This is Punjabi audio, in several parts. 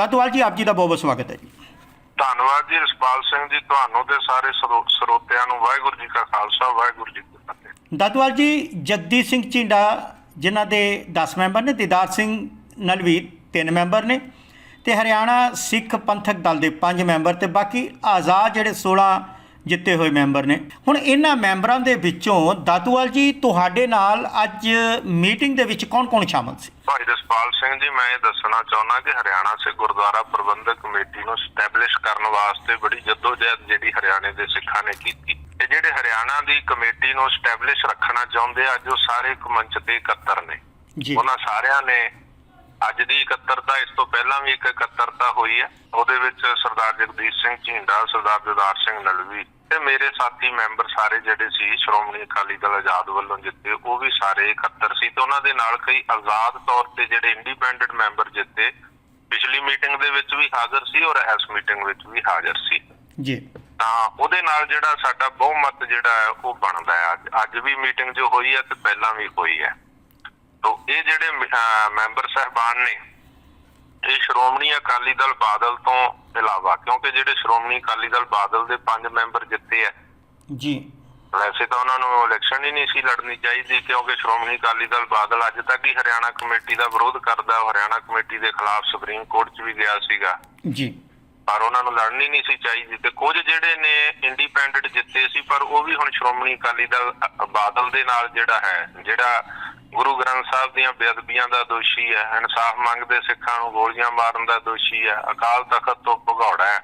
ਦਾਤੂਵਾਲ ਜੀ ਆਪ ਜੀ ਦਾ ਬਹੁਤ ਬਹੁਤ ਸਵਾਗਤ ਹੈ ਜੀ। ਧੰਨਵਾਦ ਜੀ ਰਸਪਾਲ ਸਿੰਘ ਜੀ ਤੁਹਾਨੂੰ ਤੇ ਸਾਰੇ ਸਰੋ- ਸਰੋਤਿਆਂ ਨੂੰ ਵਾਹਿਗੁਰੂ ਜੀ ਕਾ ਖਾਲਸਾ ਵਾਹਿਗੁਰੂ ਜੀ ਕੀ ਫਤਿਹ। ਦਾਤੂਵਾਲ ਜੀ ਜਗਦੀਪ ਸਿੰਘ ਝਿੰਡਾ ਜਿਨ੍ਹਾਂ ਦੇ 10 ਮੈਂਬਰ ਨੇ ਦੀਦਾਰ ਸਿੰਘ ਨਲਵੀਰ 3 ਮੈਂਬਰ ਨੇ ਤੇ ਹਰਿਆਣਾ ਸਿੱਖ ਪੰਥਕ ਦਲ ਦੇ 5 ਮੈਂਬਰ ਤੇ ਬਾਕੀ ਆਜ਼ਾਦ ਜਿਹੜੇ 16 ਜਿੱਤੇ ਹੋਏ ਮੈਂਬਰ ਨੇ। ਹੁਣ ਇਹਨਾਂ ਮੈਂਬਰਾਂ ਦੇ ਵਿੱਚੋਂ ਦਾਤੂਵਾਲ ਜੀ ਤੁਹਾਡੇ ਨਾਲ ਅੱਜ ਮੀਟਿੰਗ ਦੇ ਵਿੱਚ ਕੌਣ-ਕੌਣ ਸ਼ਾਮਲ ਸੀ? ਭਾਈ ਰਸਪਾਲ ਸਿੰਘ ਜੀ ਮੈਂ ਇਹ ਦੱਸਣਾ ਚਾਹੁੰਦਾ ਕਿ ਹਰਿਆਣਾ ਸਿੱਖ ਗੁਰਦੁਆਰਾ ਪ੍ਰਬੰਧਕ ਕਮੇਟੀ ਨੂੰ ਸਟੈਬਲਿਸ਼ ਕਰਨ ਵਾਸਤੇ ਬੜੀ ਜਦੋਜਹਿਦ ਜਿਹੜੀ ਹਰਿਆਣੇ ਦੇ ਸਿੱਖਾਂ ਨੇ ਕੀਤੀ। ਤੇ ਜਿਹੜੇ ਹਰਿਆਣਾ ਦੀ ਕਮੇਟੀ ਨੂੰ ਸਟੈਬਲਿਸ਼ ਰੱਖਣਾ ਚਾਹੁੰਦੇ ਆ, ਅੱਜ ਉਹ ਸਾਰੇ ਇੱਕ ਮੰਚ ਤੇ ਇਕੱਤਰ ਨੇ। ਜੀ। ਉਹਨਾਂ ਸਾਰਿਆਂ ਨੇ ਅੱਜ ਦੀ ਇਕੱਤਰਤਾ ਇਸ ਪਹਿਲਾਂ ਵੀ ਇੱਕ ਇਕੱਤਰਤਾ ਹੋਈ ਹੈ। ਉਹਦੇ ਵਿੱਚ ਸਰਦਾਰ ਜਗਦੀਸ਼ ਸਿੰਘ ਝਿੰਡਾ ਸਰਦਾਰ ਦਿਦਾਰ ਸਿੰਘ ਨਲਵੀ ਤੇ ਮੇਰੇ ਸਾਥੀ ਮੈਂਬਰ ਸਾਰੇ ਜਿਹੜੇ ਸੀ ਸ਼੍ਰੋਮਣੀ ਅਕਾਲੀ ਦਲ ਆਜ਼ਾਦ ਵੱਲੋਂ ਜਿੱਤੇ ਉਹ ਵੀ ਸਾਰੇ ਇਕੱਤਰ ਸੀ ਤੇ ਉਹਨਾਂ ਦੇ ਨਾਲ ਕਈ ਆਜ਼ਾਦ ਤੌਰ ਤੇ ਜਿਹੜੇ ਇੰਡੀਪੈਂਡੈਂਟ ਮੈਂਬਰ ਜਿੱਤੇ ਪਿਛਲੀ ਮੀਟਿੰਗ ਦੇ ਵਿੱਚ ਵੀ ਹਾਜ਼ਰ ਸੀ ਔਰ ਇਸ ਮੀਟਿੰਗ ਵਿੱਚ ਵੀ ਹਾਜ਼ਰ ਸੀ। ਜੀ। ਤਾਂ ਉਹਦੇ ਨਾਲ ਜਿਹੜਾ ਸਾਡਾ ਬਹੁਮਤ ਜਿਹੜਾ ਹੈ ਉਹ ਬਣਦਾ ਹੈ। ਅੱਜ ਵੀ ਮੀਟਿੰਗ ਜੋ ਹੋਈ ਹੈ ਤੇ ਪਹਿਲਾਂ ਵੀ ਹੋਈ ਹੈ। ਤੋ ਇਹ ਜਿਹੜੇ ਮੈਂਬਰ ਸਹਿਬਾਨ ਨੇ ਇਹ ਸ਼੍ਰੋਮਣੀ ਅਕਾਲੀ ਦਲ ਬਾਦਲ ਤੋਂ ਇਲਾਵਾ ਕਿਉਂਕਿ ਜਿਹੜੇ ਸ਼੍ਰੋਮਣੀ ਅਕਾਲੀ ਦਲ ਬਾਦਲ ਦੇ ਪੰਜ ਮੈਂਬਰ ਜਿੱਤੇ ਆ ਜੀ। ਵੈਸੇ ਤਾਂ ਉਹਨਾਂ ਨੂੰ ਇਲੈਕਸ਼ਨ ਹੀ ਨਹੀਂ ਸੀ ਲੜਨੀ ਚਾਹੀਦੀ ਕਿਉਂਕਿ ਸ਼੍ਰੋਮਣੀ ਅਕਾਲੀ ਦਲ ਬਾਦਲ ਅੱਜ ਤੱਕ ਹੀ ਹਰਿਆਣਾ ਕਮੇਟੀ ਦਾ ਵਿਰੋਧ ਕਰਦਾ ਹਰਿਆਣਾ ਕਮੇਟੀ ਦੇ ਖਿਲਾਫ ਸੁਪਰੀਮ ਕੋਰਟ 'ਚ ਵੀ ਗਿਆ ਸੀਗਾ। ਜੀ। ਪਰ ਉਹਨਾਂ ਨੂੰ ਲੜਨੀ ਨਹੀਂ ਸੀ ਚਾਹੀਦੀ ਤੇ ਕੁਝ ਜਿਹੜੇ ਨੇ ਇੰਡੀਪੈਂਡੈਂਟ ਜਿੱਤੇ ਸੀ ਪਰ ਉਹ ਵੀ ਹੁਣ ਸ਼੍ਰੋਮਣੀ ਅਕਾਲੀ ਦਲ ਬਾਦਲ ਦੇ ਨਾਲ ਜਿਹੜਾ ਹੈ ਜਿਹੜਾ ਗੁਰੂ ਗ੍ਰੰਥ ਸਾਹਿਬ ਦੀਆਂ ਬੇਅਦਬੀਆਂ ਦਾ ਦੋਸ਼ੀ ਹੈ ਇਨਸਾਫ ਮੰਗਦੇ ਸਿੱਖਾਂ ਨੂੰ ਗੋਲੀਆਂ ਮਾਰਨ ਦਾ ਦੋਸ਼ੀ ਹੈ ਅਕਾਲ ਤਖਤ ਤੋਂ ਭਗੌੜਾ ਹੈ।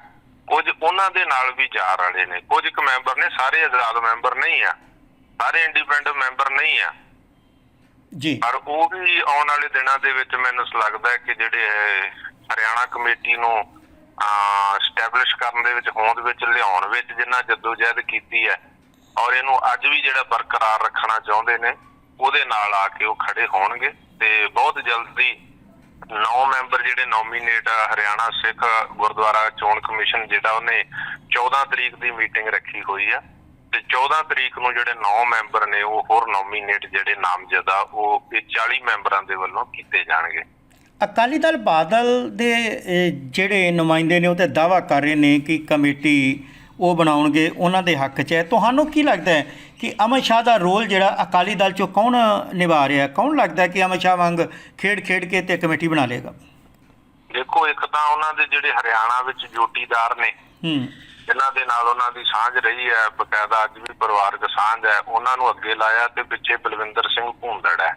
ਕੁਝ ਉਹਨਾਂ ਦੇ ਨਾਲ ਵੀ ਜਾ ਰਲੇ ਨੇ ਕੁਝ ਕੁ ਮੈਂਬਰ ਨੇ ਸਾਰੇ ਆਜ਼ਾਦ ਮੈਂਬਰ ਨਹੀਂ ਆ ਸਾਰੇ ਇੰਡੀਪੈਂਡੈਂਟ ਮੈਂਬਰ ਨਹੀਂ ਆ। ਜੀ। ਪਰ ਉਹ ਵੀ ਆਉਣ ਵਾਲੇ ਦਿਨਾਂ ਦੇ ਵਿੱਚ ਮੈਨੂੰ ਲੱਗਦਾ ਹੈ ਕਿ ਜਿਹੜੇ ਹਰਿਆਣਾ ਕਮੇਟੀ ਨੂੰ ਸਟੈਬਲਿਸ਼ ਕਰਨ ਦੇ ਵਿੱਚ ਹੋਂਦ ਵਿੱਚ ਲਿਆਉਣ ਵਿੱਚ ਜਿੰਨਾ ਜਦੋਜਹਿਦ ਕੀਤੀ ਹੈ ਔਰ ਇਹਨੂੰ ਅੱਜ ਵੀ ਜਿਹੜਾ ਬਰਕਰਾਰ ਰੱਖਣਾ ਚਾਹੁੰਦੇ ਨੇ ਉਹਦੇ ਨਾਲ ਆ ਕੇ ਉਹ ਖੜੇ ਹੋਣਗੇ ਤੇ ਬਹੁਤ ਜਲਦੀ ਨੌ ਮੈਂਬਰ ਜਿਹੜੇ ਨੋਮੀਨੇਟ ਹਰਿਆਣਾ ਸਿੱਖ ਗੁਰਦੁਆਰਾ ਚੋਣ ਕਮਿਸ਼ਨ ਜਿਹੜਾ ਉਹਨੇ 14 ਤਰੀਕ ਦੀ ਮੀਟਿੰਗ ਰੱਖੀ ਹੋਈ ਆ ਤੇ 14 ਤਰੀਕ ਨੂੰ ਜਿਹੜੇ 9 ਮੈਂਬਰ ਨੇ ਉਹ ਹੋਰ ਨੋਮੀਨੇਟ ਜਿਹੜੇ ਨਾਮਜ਼ਦਾ ਉਹ ਇਹ 40 ਮੈਂਬਰਾਂ ਦੇ ਵੱਲੋਂ ਕੀਤੇ ਜਾਣਗੇ। ਅਕਾਲੀ ਦਲ ਬਾਦਲ ਦੇ ਜਿਹੜੇ ਨੁਮਾਇੰਦੇ ਨੇ ਉਹ ਤੇ ਦਾਵਾ ਕਰ ਰਹੇ ਨੇ ਕਿ ਕਮੇਟੀ ਉਹ ਬਣਾਉਣਗੇ ਉਹਨਾਂ ਦੇ ਹੱਕ 'ਚ ਹੈ। ਤੁਹਾਨੂੰ ਕੀ ਲੱਗਦਾ ਹੈ ਕਿ ਅਮਰ ਸ਼ਾਹ ਦਾ ਰੋਲ ਜਿਹੜਾ ਅਕਾਲੀ ਦਲ 'ਚੋਂ ਕੌਣ ਨਿਭਾ ਰਿਹਾ ਹੈ? ਕੌਣ ਲੱਗਦਾ ਹੈ ਕਿ ਅਮਰ ਸ਼ਾਹ ਵਾਂਗ ਖੇਡ ਖੇਡ ਕੇ ਤੇ ਕਮੇਟੀ ਬਣਾ ਲੇਗਾ ਦੇਖੋ ਇੱਕ ਤਾਂ ਉਹਨਾਂ ਦੇ ਜਿਹੜੇ ਹਰਿਆਣਾ ਵਿੱਚ ਜੋਟੀਦਾਰ ਨੇ ਹੂੰ। ਜਿਨ੍ਹਾਂ ਦੇ ਨਾਲ ਉਹਨਾਂ ਦੀ ਸਾਂਝ ਰਹੀ ਹੈ ਬਕਾਇਦਾ ਅੱਜ ਵੀ ਪਰਿਵਾਰਕ ਸਾਂਝ ਹੈ ਉਹਨਾਂ ਨੂੰ ਅੱਗੇ ਲਾਇਆ ਤੇ ਪਿੱਛੇ ਬਲਵਿੰਦਰ ਸਿੰਘ ਭੂੰਦੜ ਹੈ।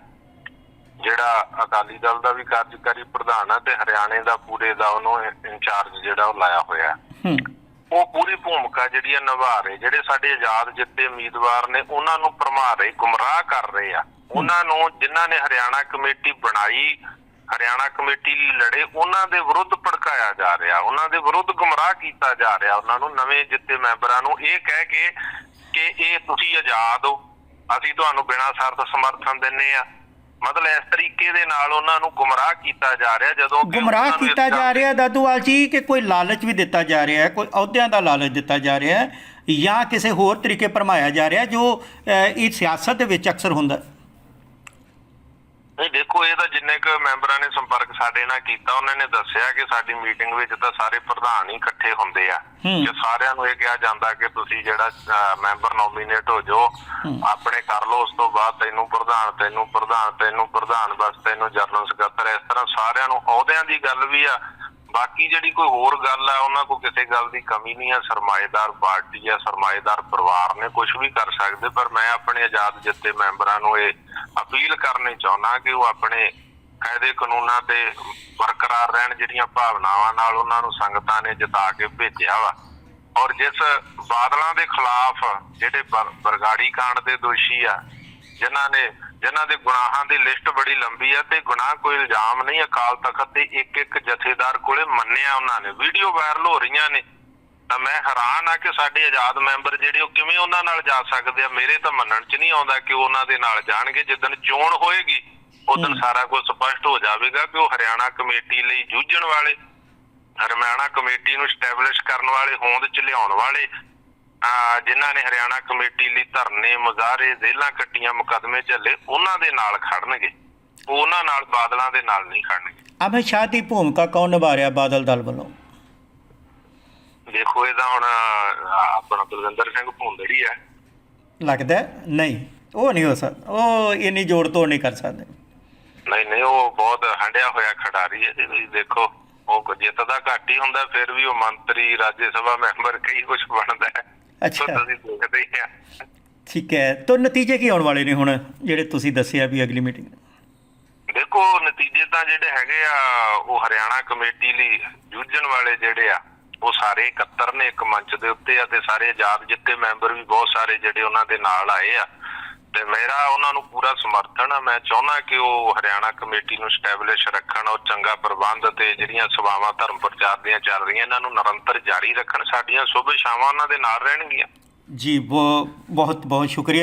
ਜਿਹੜਾ ਅਕਾਲੀ ਦਲ ਦਾ ਵੀ ਕਾਰਜਕਾਰੀ ਪ੍ਰਧਾਨ ਹੈ ਤੇ ਹਰਿਆਣੇ ਦਾ ਪੂਰੇ ਦਾ ਉਹਨੂੰ ਇੰਚਾਰਜ ਜਿਹੜਾ ਉਹ ਲਾਇਆ ਹੋਇਆ ਹੂੰ। ਉਹ ਪੂਰੀ ਭੂਮਿਕਾ ਜਿਹੜੀ ਆ ਨਿਭਾ ਰਹੇ, ਜਿਹੜੇ ਸਾਡੇ ਆਜ਼ਾਦ ਜਿੱਤੇ ਉਮੀਦਵਾਰ ਨੇ, ਉਹਨਾਂ ਨੂੰ ਭਰਮਾ ਰਹੇ, ਗੁੰਮਰਾਹ ਕਰ ਰਹੇ ਆ। ਉਹਨਾਂ ਨੂੰ ਜਿਨ੍ਹਾਂ ਨੇ ਹਰਿਆਣਾ ਕਮੇਟੀ ਬਣਾਈ, ਹਰਿਆਣਾ ਕਮੇਟੀ ਲਈ ਲੜੇ, ਉਹਨਾਂ ਦੇ ਵਿਰੁੱਧ ਭੜਕਾਇਆ ਜਾ ਰਿਹਾ, ਉਹਨਾਂ ਦੇ ਵਿਰੁੱਧ ਗੁੰਮਰਾਹ ਕੀਤਾ ਜਾ ਰਿਹਾ, ਉਹਨਾਂ ਨੂੰ ਨਵੇਂ ਜਿੱਤੇ ਮੈਂਬਰਾਂ ਨੂੰ ਇਹ ਕਹਿ ਕੇ ਕਿ ਇਹ ਤੁਸੀਂ ਆਜ਼ਾਦ ਹੋ। ਅਸੀਂ ਤੁਹਾਨੂੰ ਬਿਨਾਂ ਸ਼ਰਤ ਸਮਰਥਨ ਦਿੰਨੇ ਆ। ਮਤਲਬ ਇਸ ਤਰੀਕੇ ਦੇ ਨਾਲ ਉਹਨਾਂ ਨੂੰ ਗੁੰਮਰਾਹ ਕੀਤਾ ਜਾ ਰਿਹਾ ਜਦੋਂ ਕਿ ਗੁੰਮਰਾਹ ਕੀਤਾ ਜਾ ਰਿਹਾ ਦਾਦੂਵਾਲ ਜੀ ਕਿ ਕੋਈ ਲਾਲਚ ਵੀ ਦਿੱਤਾ ਜਾ ਰਿਹਾ ਹੈ ਕੋਈ ਅਹੁਦਿਆਂ ਦਾ ਲਾਲਚ ਦਿੱਤਾ ਜਾ ਰਿਹਾ ਹੈ ਜਾਂ ਕਿਸੇ ਹੋਰ ਤਰੀਕੇ ਭਰਮਾਇਆ ਜਾ ਰਿਹਾ ਜੋ ਇਹ ਸਿਆਸਤ ਦੇ ਵਿੱਚ ਅਕਸਰ ਹੁੰਦਾ ਹੈ। ਇਹ ਤਾਂ ਜਿੰਨੇ ਕੁ ਮੈਂਬਰਾਂ ਨੇ ਸੰਪਰਕ ਸਾਡੇ ਨਾਲ ਕੀਤਾ ਉਹਨਾਂ ਨੇ ਦੱਸਿਆ ਕਿ ਸਾਡੀ ਮੀਟਿੰਗ ਵਿੱਚ ਤਾਂ ਸਾਰੇ ਪ੍ਰਧਾਨ ਹੀ ਇਕੱਠੇ ਹੁੰਦੇ ਆ। ਕਿ ਸਾਰਿਆਂ ਨੂੰ ਇਹ ਕਿਹਾ ਜਾਂਦਾ ਕਿ ਤੁਸੀਂ ਜਿਹੜਾ ਮੈਂਬਰ ਨੋਮੀਨੇਟ ਹੋ ਜਾਓ ਆਪਣੇ ਕਰ ਲਓ ਉਸ ਤੋਂ ਬਾਅਦ ਤੈਨੂੰ ਪ੍ਰਧਾਨ ਤੈਨੂੰ ਪ੍ਰਧਾਨ ਤੈਨੂੰ ਪ੍ਰਧਾਨ ਬਸ ਤੈਨੂੰ ਜਨਰਲ ਸਕੱਤਰ ਇਸ ਤਰ੍ਹਾਂ ਸਾਰਿਆਂ ਨੂੰ ਅਹੁਦਿਆਂ ਦੀ ਗੱਲ ਵੀ ਆ। ਬਾਕੀ ਜਿਹੜੀ ਕੋਈ ਹੋਰ ਗੱਲ ਆ, ਉਹਨਾਂ ਕੋ ਕਿਸੇ ਗੱਲ ਦੀ ਕਮੀ ਨਹੀਂ ਆ। ਸਰਮਾਏਦਾਰ ਪਾਰਟੀ ਆ, ਸਰਮਾਏਦਾਰ ਪਰਿਵਾਰ ਨੇ ਕੁਝ ਵੀ ਕਰ ਸਕਦੇ, ਪਰ ਮੈਂ ਆਪਣੇ ਆਜ਼ਾਦ ਜਿੱਤੇ ਮੈਂਬਰਾਂ ਨੂੰ ਇਹ ਅਪੀਲ ਕਰਨੀ ਚਾਹੁੰਦਾ ਕਿ ਉਹ ਆਪਣੇ ਕਾਇਦੇ ਕਾਨੂੰਨਾਂ ਤੇ ਬਰਕਰਾਰ ਰਹਿਣ, ਜਿਹੜੀਆਂ ਭਾਵਨਾਵਾਂ ਨਾਲ ਉਹਨਾਂ ਨੂੰ ਸੰਗਤਾਂ ਨੇ ਜਿਤਾ ਕੇ ਭੇਜਿਆ ਵਾ। ਔਰ ਜਿਸ ਬਾਦਲਾਂ ਦੇ ਖਿਲਾਫ ਜਿਹੜੇ ਬਰਗਾੜੀ ਕਾਂਡ ਦੇ ਦੋਸ਼ੀ ਆ, ਜਿਨ੍ਹਾਂ ਨੇ ਜਿਨ੍ਹਾਂ ਦੇ ਗੁਨਾਹਾਂ ਦੀ ਲਿਸਟ ਬੜੀ ਲੰਬੀ ਆ ਤੇ ਗੁਨਾਹ ਕੋਈ ਇਲਜ਼ਾਮ ਨਹੀਂ ਅਕਾਲ ਤਖਤ ਤੇ ਇੱਕ ਇੱਕ ਜਥੇਦਾਰ ਕੋਲੇ ਮੰਨਿਆ ਉਹਨਾਂ ਨੇ। ਵੀਡੀਓ ਵਾਇਰਲ ਹੋ ਰਹੀਆਂ ਨੇ। ਤਾਂ ਮੈਂ ਹੈਰਾਨ ਆ ਕਿ ਸਾਡੇ ਆਜ਼ਾਦ ਮੈਂਬਰ ਜਿਹੜੇ ਉਹ ਕਿਵੇਂ ਉਹਨਾਂ ਨਾਲ ਜਾ ਸਕਦੇ ਆ? ਮੇਰੇ ਤਾਂ ਮੰਨਣ 'ਚ ਨਹੀਂ ਆਉਂਦਾ ਕਿ ਉਹ ਉਹਨਾਂ ਦੇ ਨਾਲ ਜਾਣਗੇ। ਜਿੱਦਣ ਚੋਣ ਹੋਏਗੀ ਉਦੋਂ ਸਾਰਾ ਕੁਝ ਸਪਸ਼ਟ ਹੋ ਜਾਵੇਗਾ ਕਿ ਉਹ ਹਰਿਆਣਾ ਕਮੇਟੀ ਲਈ ਜੂਝਣ ਵਾਲੇ ਹਰਿਆਣਾ ਕਮੇਟੀ ਨੂੰ ਸਟੈਬਲਿਸ਼ ਕਰਨ ਵਾਲੇ ਹੋਂਦ 'ਚ ਲਿਆਉਣ ਵਾਲੇ ਜਿਨ੍ਹਾਂ ਨੇ ਹਰਿਆਣਾ ਕਮੇਟੀ ਲਈ ਧਰਨੇ ਮੁਜ਼ਾਹਰੇ ਜੇਲਾਂ ਕੱਟੀਆਂ ਮੁਕਦਮੇ ਚੱਲੇ ਉਹਨਾਂ ਦੇ ਨਾਲ ਖੜਨਗੇ। ਉਹ ਉਹਨਾਂ ਨਾਲ ਬਾਦਲਾਂ ਦੇ ਨਾਲ ਨਹੀਂ ਖੜਨਗੇ। ਅਮਿਤ ਸ਼ਾਹ ਦੀ ਭੂਮਿਕਾ ਕੌਣ ਨਿਭਾ ਰਿਹਾ ਬਾਦਲ ਦਲ ਵੱਲੋਂ? ਦੇਖੋ ਇਹਦਾ ਹੁਣ ਆਪਣਾ ਬਲਵਿੰਦਰ ਸਿੰਘ ਭੁੰਦੜੀ ਹੈ। ਲੱਗਦਾ? ਨਹੀਂ ਉਹ ਨਹੀਂ ਹੋ ਸਕਦਾ। ਉਹ ਇੰਨੀ ਜੋੜ ਤੋੜ ਨਹੀਂ ਕਰ ਸਕਦੇ। ਨਹੀਂ ਨਹੀਂ ਉਹ ਬਹੁਤ ਹੰਡਿਆ ਹੋਇਆ ਖਿਡਾਰੀ ਹੈ ਜੀ ਤੁਸੀਂ ਦੇਖੋ ਉਹ ਜਿੱਤਦਾ ਘੱਟ ਹੀ ਹੁੰਦਾ ਫਿਰ ਵੀ ਉਹ ਮੰਤਰੀ ਰਾਜ ਸਭਾ ਮੈਂਬਰ ਕਈ ਕੁਝ ਬਣਦਾ ਹੈ। ਅੱਛਾ। ਸੋ ਤੁਸੀਂ ਦੇਖਦੇ ਹੀ ਆ। ਠੀਕ ਹੈ ਤਾਂ ਨਤੀਜੇ ਕੀ ਆਉਣ ਵਾਲੇ ਨੇ ਹੁਣ ਜਿਹੜੇ ਤੁਸੀਂ ਦੱਸਿਆ ਵੀ ਅਗਲੀ ਮੀਟਿੰਗ ਦੇਖੋ ਨਤੀਜੇ ਤਾਂ ਜਿਹੜੇ ਹੈਗੇ ਆ ਉਹ ਹਰਿਆਣਾ ਕਮੇਟੀ ਲਈ ਜੂਝਣ ਵਾਲੇ ਜਿਹੜੇ ਆ ਉਹ ਸਾਰੇ ਇਕੱਤਰ ਨੇ ਇੱਕ ਮੰਚ ਦੇ ਉੱਤੇ ਆ ਤੇ ਸਾਰੇ ਆਜ਼ਾਦ ਜਿੱਤੇ ਮੈਂਬਰ ਵੀ ਬਹੁਤ ਸਾਰੇ ਜਿਹੜੇ ਉਹਨਾਂ ਦੇ ਨਾਲ ਆਏ ਆ। ਤੇ ਮੇਰਾ ਉਹਨਾਂ ਨੂੰ ਪੂਰਾ ਸਮਰਥਨ ਆ। ਮੈਂ ਚਾਹੁੰਦਾ ਕਿ ਉਹ ਹਰਿਆਣਾ ਕਮੇਟੀ ਨੂੰ ਸਟੈਬਲਿਸ਼ ਰੱਖਣ ਔਰ ਚੰਗਾ ਪ੍ਰਬੰਧ ਤੇ ਜਿਹੜੀਆਂ ਸਭਾਵਾਂ ਧਰਮ ਪ੍ਰਚਾਰ ਦੀਆਂ ਚੱਲ ਰਹੀਆਂ, ਇਹਨਾਂ ਨੂੰ ਨਿਰੰਤਰ ਜਾਰੀ ਰੱਖਣ। ਸਾਡੀਆਂ ਸ਼ੁਭ ਇਛਾਵਾਂ ਉਹਨਾਂ ਦੇ ਨਾਲ ਰਹਿਣਗੀਆਂ। ਜੀ ਬਹੁਤ ਬਹੁਤ ਬਹੁਤ ਸ਼ੁਕਰੀਆ।